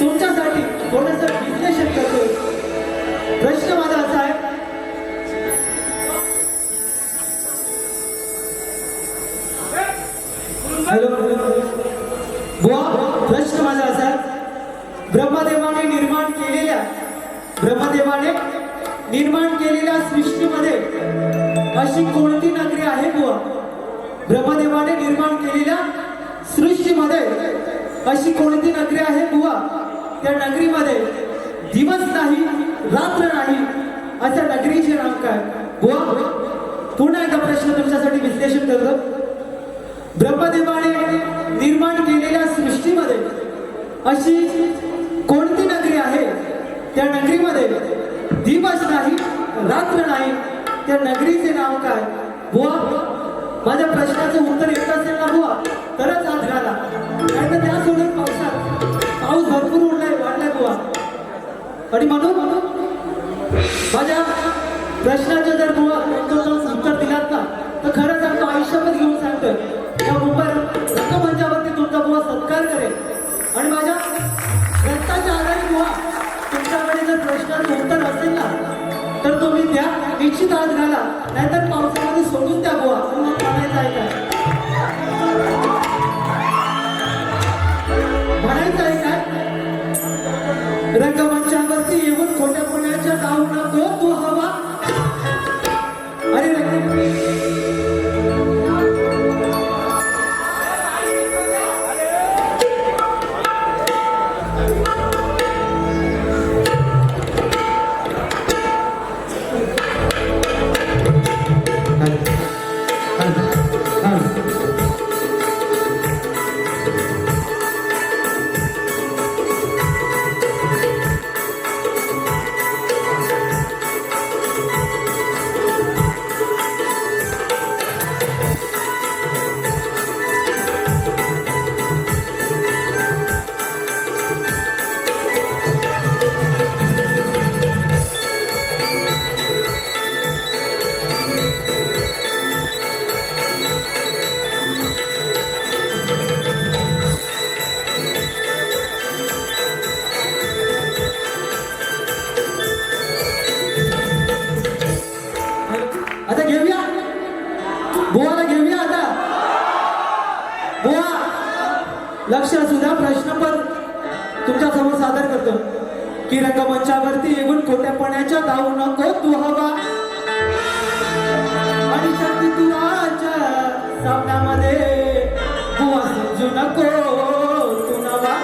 तुमच्यासाठी थोडस विश्लेषण करतो. प्रश्न माझा असा आहे हॅलो. बुवा प्रश्न माझा असा आहे ब्रह्मदेवाने निर्माण केलेल्या ब्रह्मदेवाने निर्माण केलेल्या सृष्टीमध्ये अशी कोणती नगरी आहे बुवा? ब्रह्मदेवाने निर्माण केलेल्या सृष्टीमध्ये अशी कोणती नगरी आहे बुवा? त्या नगरीमध्ये दिवस नाही रात्र नाही अशा नगरीचे नाव काय? बुवा पुन्हा एकदा प्रश्न तुमच्यासाठी विश्लेषण करतो. ब्रह्मदेवाने निर्माण केलेल्या सृष्टीमध्ये अशी कोणती नगरी आहे? त्या नगरीमध्ये दिवस नाही रात्र नाही त्या नगरीचे नाव काय? बुवा माझ्या प्रश्नाचं उत्तर येत असेल ना बुवा? तरच आज घाला नाही तर त्या सोडून आणि म्हणून माझ्या प्रश्नाचं जर बुवा उत्तर दिलात ना तर खरंच आपलं आयुष्यामध्ये घेऊन सांगतोय. त्या मुंबई रक्तमंचावरती तुमचा बुवा सत्कार करेल. आणि माझ्या रक्ताच्या आधारे बुवा तुमच्याकडे जर प्रश्नाचं उत्तर असेल ना तर तुम्ही द्या. निश्चित आज घाला. नाहीतर पावसामध्ये सोडून द्या बुवा. मग म्हणायचं आहे रंगमंचावरती येऊन खोट्या पुण्याच्या नाव नको तू हवा लक्ष असू द्या प्रश्न पण तुमच्यासमोर सादर करतो. की रंगमंचावरती येऊन खोट्यापणाच्या धावू नको तू हवा. आणि शक्ती तुझ्या सामन्यामध्ये बुवा समजू नको तू नवा.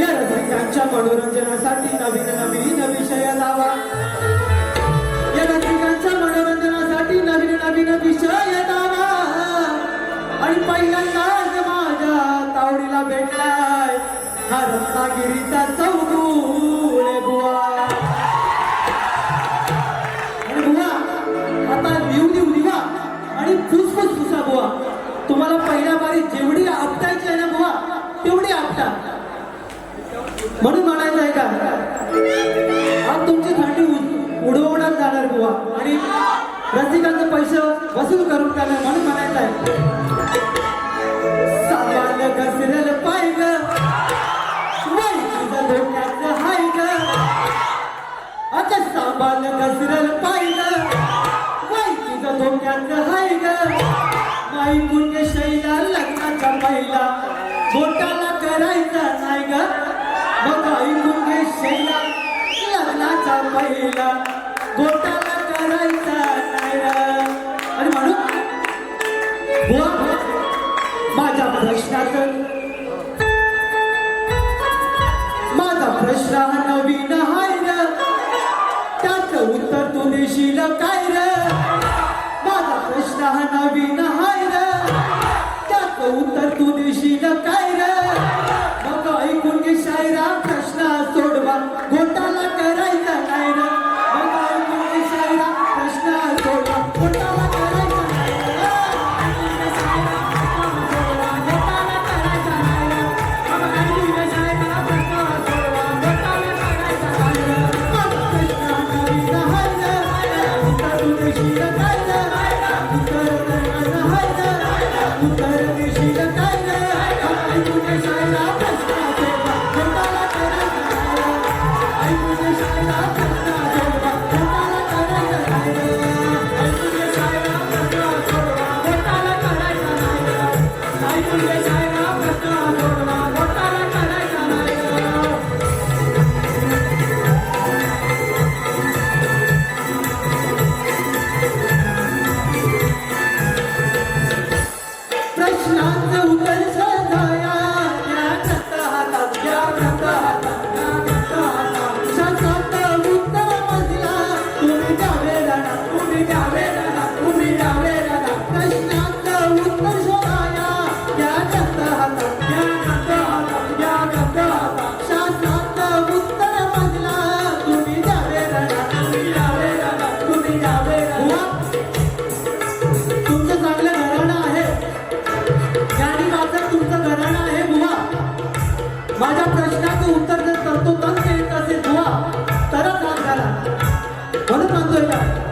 या रसिकांच्या मनोरंजनासाठी नवीन नवीन विषय लावा. या रसिकांच्या मनोरंजनासाठी नवीन नवीन विषय लावा. आणि पहिल्यांदा तावडीला भेटलाय. हा रत्नागिरीचा चौगुल बुवा. आणि बुवा आता लिहू लिहू लिहा. आणि फुसफुस फुसा बुवा. तुम्हाला पहिल्या बारी जेवढी आपटायची आहे ना बुवा तेवढी आपटा. म्हणून म्हणायचं आहे का? आज तुमची थंडी उडवण्यात जाणार बुवा. आणि रसिकांचं पैसे वसूल करून टाकणार म्हणून म्हणायचं आहे. सामान घसरल पाय ग वय तुझं धोक्याचं हाय ग. माई पुण्य शैला लग्नाचा पहिला. बोटाला करायचा नाही ग. बघाई पुण्य शैला लग्नाचा पहिला. बोटाला करायचा नाही ग. आणि म्हणून माझ्या प्रश्नाचं माझा प्रश्न हा नवीन आहे. देशील काय र? माझा प्रश्न हा नवीन हाय र. त्याचं उत्तर तू देशील काय र? मग ऐकून घे शायरा प्रश्न सोडवा. Yeah.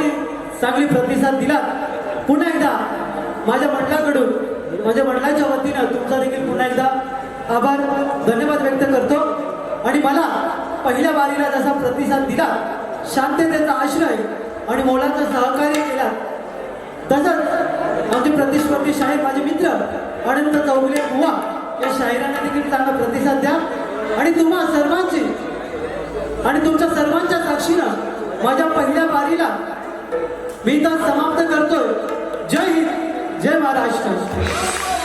सर्वांनी चांगली प्रतिसाद दिला? पुन्हा एकदा माझ्या मंडळाकडून माझ्या मंडळाच्या वतीनं तुमचा देखील पुन्हा एकदा आभार धन्यवाद व्यक्त करतो. आणि मला पहिल्या बारीला जसा प्रतिसाद दिला शांततेचा आश्रय आणि मोलाचं सहकार्य केला. तसंच आमचे प्रतिस्पर्धी शाहीर माझे मित्र अनंत चौगले बुवा या शाहिरांना देखील चांगला प्रतिसाद द्या. आणि तुम्हा सर्वांचे आणि तुमच्या सर्वांच्या साक्षीनं माझ्या पहिल्या बारीला मी तर समाप्त करतोय. जय हिंद. जय महाराष्ट्र.